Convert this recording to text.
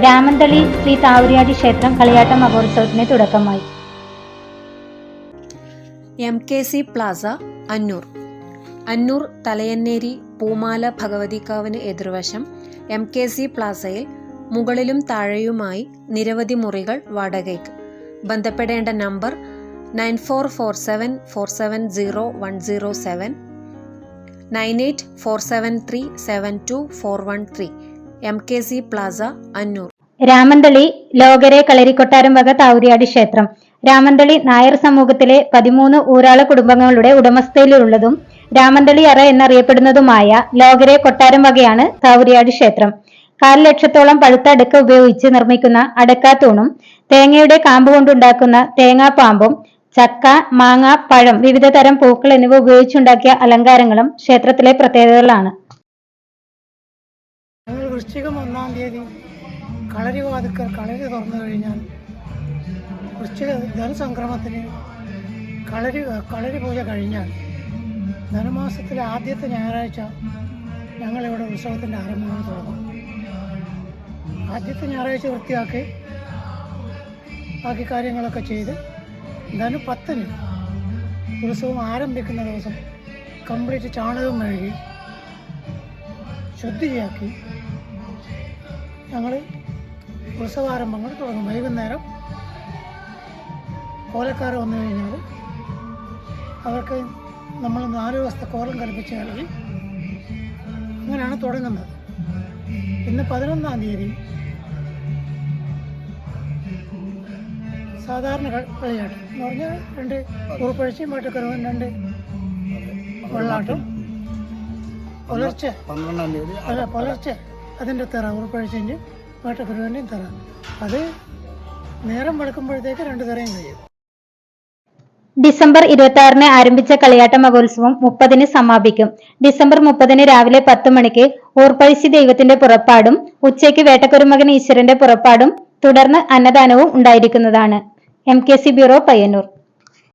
രാമന്തളി ശ്രീ താവരിയാടി ക്ഷേത്രം കളിയാട്ട മഹോത്സവത്തിന് തുടക്കമായി. M K C plaza Annur. Annur Thalayanneri Poomala ഭഗവതിക്കാവിന് എതിർവശം എം കെ സി പ്ലാസയിൽ മുകളിലും താഴെയുമായി നിരവധി മുറികൾ വാടകയ്ക്ക്. ബന്ധപ്പെടേണ്ട number nine four four seven four seven zero one zero seven nine eight four seven three seven two four one three. M K C plaza Annur Ramanthali ലോകരെ കളരിക്കൊട്ടാരം വക താവുരിയാടി ക്ഷേത്രം. രാമന്തളി നായർ സമൂഹത്തിലെ പതിമൂന്ന് ഊരാള കുടുംബങ്ങളുടെ ഉടമസ്ഥയിലുള്ളതും രാമന്തളി അറ എന്നറിയപ്പെടുന്നതുമായ ലോകരെ കൊട്ടാരം വകയാണ് താവുരിയാടി ക്ഷേത്രം. കാൽ ലക്ഷത്തോളം പഴുത്ത അടുക്ക ഉപയോഗിച്ച് നിർമ്മിക്കുന്ന അടക്കാത്തൂണും തേങ്ങയുടെ കാമ്പ് കൊണ്ടുണ്ടാക്കുന്ന തേങ്ങാപ്പാമ്പും ചക്ക മാങ്ങ പഴം വിവിധ തരം പൂക്കൾ എന്നിവ ഉപയോഗിച്ചുണ്ടാക്കിയ അലങ്കാരങ്ങളും ക്ഷേത്രത്തിലെ പ്രത്യേകതകളാണ്. ഞങ്ങൾ വൃശ്ചികം ഒന്നാം തീയതി കളരി വാതുക്കൽ കളരി തുറന്നു കഴിഞ്ഞാൽ വൃശ്ചിക ധനസംക്രമത്തിന് കളരി കളരി പൂജ കഴിഞ്ഞാൽ ധനുമാസത്തിലെ ആദ്യത്തെ ഞായറാഴ്ച ഞങ്ങളിവിടെ ഉത്സവത്തിന്റെ ആരംഭങ്ങൾ തുടങ്ങും. ആദ്യത്തെ ഞായറാഴ്ച വൃത്തിയാക്കി ബാക്കി കാര്യങ്ങളൊക്കെ ചെയ്ത് ധനു പത്തിന് ഉത്സവം ആരംഭിക്കുന്ന ദിവസം കംപ്ലീറ്റ് ചാണകം മെഴുകി ശുദ്ധിയാക്കി. ഞങ്ങൾ ഉത്സവാരംഭങ്ങൾ തുടങ്ങും. വൈകുന്നേരം കോലക്കാർ വന്നു കഴിഞ്ഞാൽ അവർക്ക് നമ്മൾ നാല് ദിവസത്തെ കോലം കൽപ്പിച്ച് നൽകി. അങ്ങനെയാണ് തുടങ്ങുന്നത്. ഇന്ന് പതിനൊന്നാം തീയതി സാധാരണ കളിയാട്ടം എന്ന് പറഞ്ഞാൽ രണ്ട് ഉറുപ്പഴിച്ചും മാട്ടക്കരവും രണ്ട് വെള്ളാട്ടം പുലർച്ചെ. പന്ത്രണ്ടാം തീയതി അല്ല പുലർച്ചെ. അതിന്റെ തറ ഉറുപ്പഴിച്ചിന്റെ വേട്ടക്കുരുവിന്റെയും തറ. അത് നേരം വെളുക്കുമ്പോഴത്തേക്ക് രണ്ട് തറയും കഴിയും. ഡിസംബർ ഇരുപത്തി ആറിന് ആരംഭിച്ച കളിയാട്ട മഹോത്സവം മുപ്പതിന് സമാപിക്കും. ഡിസംബർ മുപ്പതിന് രാവിലെ പത്ത് മണിക്ക് ഊർപ്പഴിശി ദൈവത്തിന്റെ പുറപ്പാടും ഉച്ചയ്ക്ക് വേട്ടക്കുരുമകൻ ഈശ്വരന്റെ പുറപ്പാടും തുടർന്ന് അന്നദാനവും ഉണ്ടായിരിക്കുന്നതാണ്. M K C bureau Payyanur.